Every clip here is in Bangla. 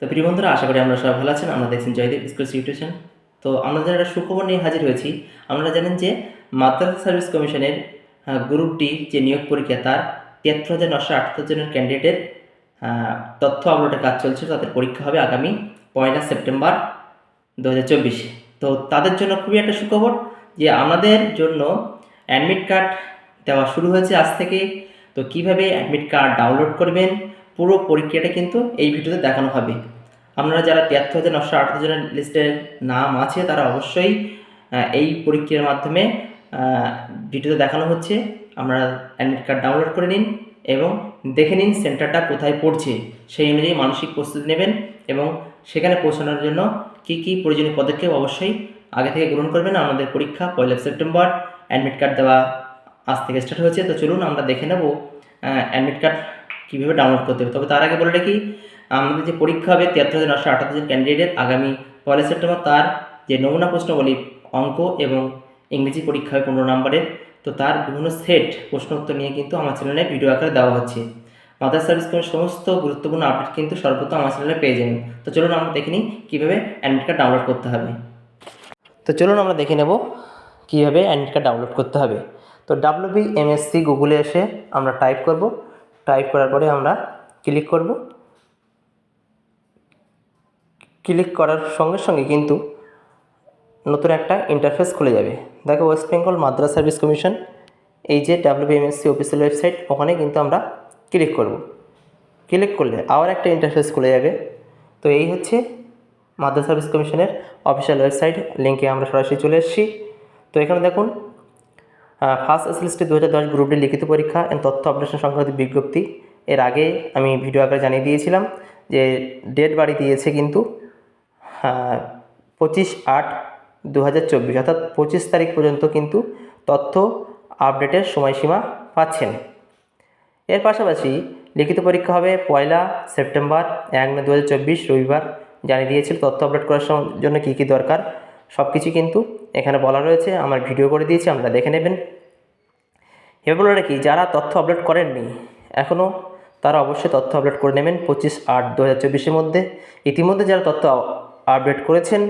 তো প্রিয় বন্ধুরা, আশা করি আমরা সবাই ভালো আছেন। আমরা দেখছেন জয়দেব স্কুল সিচুয়েশন তো আমরা যারা একটা সুখবর নিয়ে হাজির হয়েছি, আপনারা জানেন যে মাদ্রাসা সার্ভিস কমিশনের গ্রুপ ডি যে নিয়োগ পরীক্ষা, তার তিয়াত্তর হাজার নশো আটাত্তর জনের ক্যান্ডিডেটের তথ্য আপলোডের কাজ চলছে। তাদের পরীক্ষা হবে আগামী পয়লা সেপ্টেম্বর দু তো তাদের জন্য খুবই একটা সুখবর যে আমাদের জন্য অ্যাডমিট কার্ড দেওয়া শুরু হয়েছে আজ থেকে। তো কীভাবে অ্যাডমিট কার্ড ডাউনলোড করবেন পুরো পরীক্ষাটা কিন্তু এই ভিডিওতে দেখানো হবে। আপনারা যারা তিয়াত্তর হাজার নশো আটাত্তর জনের লিস্টের নাম আছে, তারা অবশ্যই এই পরীক্ষার মাধ্যমে ভিডিওতে দেখানো হচ্ছে। আপনারা অ্যাডমিট কার্ড ডাউনলোড করে নিন এবং দেখে নিন সেন্টারটা কোথায় পড়ছে। সেই অনুযায়ী মানসিক প্রস্তুতি নেবেন এবং সেখানে পৌঁছানোর জন্য কী কী প্রয়োজনীয় পদক্ষেপ অবশ্যই আগে থেকে গ্রহণ করবেন। আমাদের পরীক্ষা পয়লা সেপ্টেম্বর অ্যাডমিট কার্ড দেওয়া আজ থেকে স্টার্ট হয়েছে। তো চলুন আমরা দেখে নেব অ্যাডমিট কার্ড কীভাবে ডাউনলোড করতে হবে? তবে তার আগে বলে রাখি, আমাদের যে পরীক্ষা হবে তিয়াত্তর হাজার নশো আটাত্তর জন ক্যান্ডিডেট আগামী পয়লা সেপ্টেম্বর তার যে নমুনা প্রশ্নগুলি অঙ্ক এবং ইংরেজি পরীক্ষা হবে পনেরো নম্বরের, তো তার বিভিন্ন সেট প্রশ্ন উত্তর নিয়ে কিন্তু আমার চ্যানেলে ভিডিও আকারে দেওয়া হচ্ছে। মাদার সার্ভিস কমিশন সমস্ত গুরুত্বপূর্ণ আপডেট কিন্তু সর্বপ্রথম আমার চ্যানেলে পেয়ে যাবেন। তো চলুন আমরা দেখে নিই কীভাবে অ্যাডমিট কার্ড ডাউনলোড করতে হবে। তো চলুন আমরা দেখে নেব কীভাবে অ্যাডমিট কার্ড ডাউনলোড করতে হবে। তো ডাব্লিউ বি এমএসসি গুগলে এসে আমরা টাইপ করব। টাইপ করার পরে আমরা ক্লিক করব। ক্লিক করার সঙ্গে সঙ্গে কিন্তু নতুন একটা ইন্টারফেস খুলে যাবে। দেখো West Bengal Madras service commission এই যে ডাব্লিউবিএমএসসি অফিসিয়াল ওয়েবসাইট ওখানে কিন্তু আমরা ক্লিক করব। ক্লিক করলে আবার একটা ইন্টারফেস খুলে যাবে। তো এই হচ্ছে মাদ্রাস সার্ভিস কমিশনের অফিসিয়াল ওয়েবসাইট লিঙ্কে আমরা সরাসরি চলে এসেছি। তো এখানে দেখুন ফার্স্ট এসএলএসটি দু হাজার দশ লিখিত পরীক্ষা এন্ড তথ্য আপডেশন সংক্রান্ত বিজ্ঞপ্তি। এর আগে আমি ভিডিও আকারে জানিয়ে দিয়েছিলাম যে ডেট বাড়ি দিয়েছে কিন্তু পঁচিশ আট দু হাজার চব্বিশ, অর্থাৎ পঁচিশ তারিখ পর্যন্ত কিন্তু তথ্য আপডেটের সময়সীমা পাচ্ছেন। এর পাশাপাশি লিখিত পরীক্ষা হবে পয়লা সেপ্টেম্বর এক নয় দু রবিবার। জানিয়ে দিয়েছিল তথ্য আপডেট করার জন্য কী কী দরকার সব কিছু কিন্তু এখানে বলা রয়েছে, আমার ভিডিও করে দিয়েছি, আপনারা দেখে নেবেন। এবার বলে রাখি, যারা তথ্য আপলোড করেননি এখনও তারা অবশ্যই তথ্য আপলোড করে নেবেন পঁচিশ আট দু হাজার চব্বিশের মধ্যে। ইতিমধ্যে যারা তথ্য আপডেট করেছেন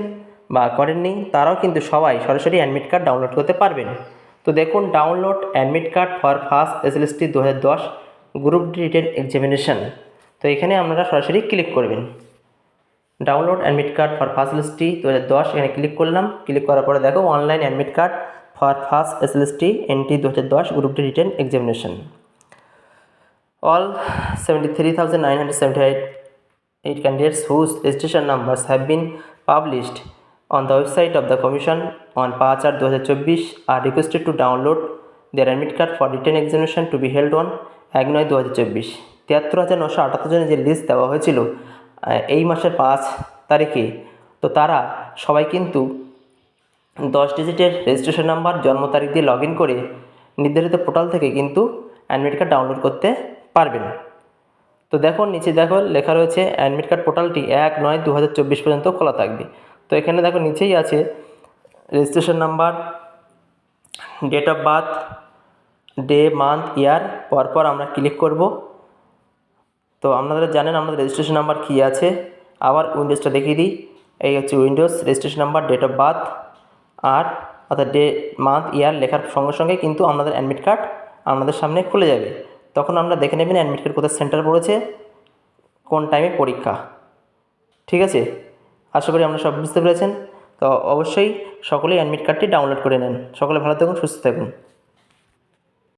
বা করেননি, তারাও কিন্তু সবাই সরাসরি অ্যাডমিট কার্ড ডাউনলোড করতে পারবেন। তো দেখুন download admit card for first SLST দু হাজার দশ গ্রুপ ডি রিটেন এক্সামিনেশন তো এখানে আপনারা সরাসরি ক্লিক করবেন। Download admit card for first SLST দু হাজার দশ, এখানে ক্লিক করলাম। ক্লিক করার পরে দেখো online admit card for first SLST NT দু হাজার দশ group D written examination all seventy three thousand nine hundred seventy eight eight candidates whose registration numbers have been published on the website of the commission on 5 8 2024 are requested to download their admit card for written examination to be held on এক নয় দু হাজার চব্বিশ তিয়াত্তর হাজার নশো আটাত্তর জনের যে লিস্ট দেওয়া হয়েছিল এই মাসের পাঁচ তারিখে। তো তারা সবাই কিন্তু দশ ডিজিটের রেজিস্ট্রেশন নাম্বার জন্ম তারিখ দিয়ে লগ ইন করে নির্ধারিত পোর্টাল থেকে কিন্তু অ্যাডমিট কার্ড ডাউনলোড করতে পারবেন। তো দেখো, নিচে দেখো লেখা রয়েছে অ্যাডমিট কার্ড পোর্টালটি এক নয় দু হাজার চব্বিশ পর্যন্ত খোলা থাকবে। তো এখানে দেখো নিচেই আছে registration number date of birth day month year পরপর আমরা ক্লিক করব। তো আপনারা জানেন আমাদের রেজিস্ট্রেশন নাম্বার কী আছে? আবার উইন্ডোজটা দেখিয়ে দিই। এই হচ্ছে windows registration number date of birth আর অর্থাৎ ডে মান্থ ইয়ার লেখার সঙ্গে সঙ্গে কিন্তু আপনাদের অ্যাডমিট কার্ড আপনাদের সামনে খুলে যাবে। তখন আমরা দেখে নেবেন অ্যাডমিট কার্ড কোথায় সেন্টার পড়েছে, কোন টাইমে পরীক্ষা। ঠিক আছে? আশা করি আপনারা সব বুঝতে পেরেছেন। তো অবশ্যই সকলেই অ্যাডমিট কার্ডটি ডাউনলোড করে নেন। সকলে ভালো থাকুন, সুস্থ থাকুন।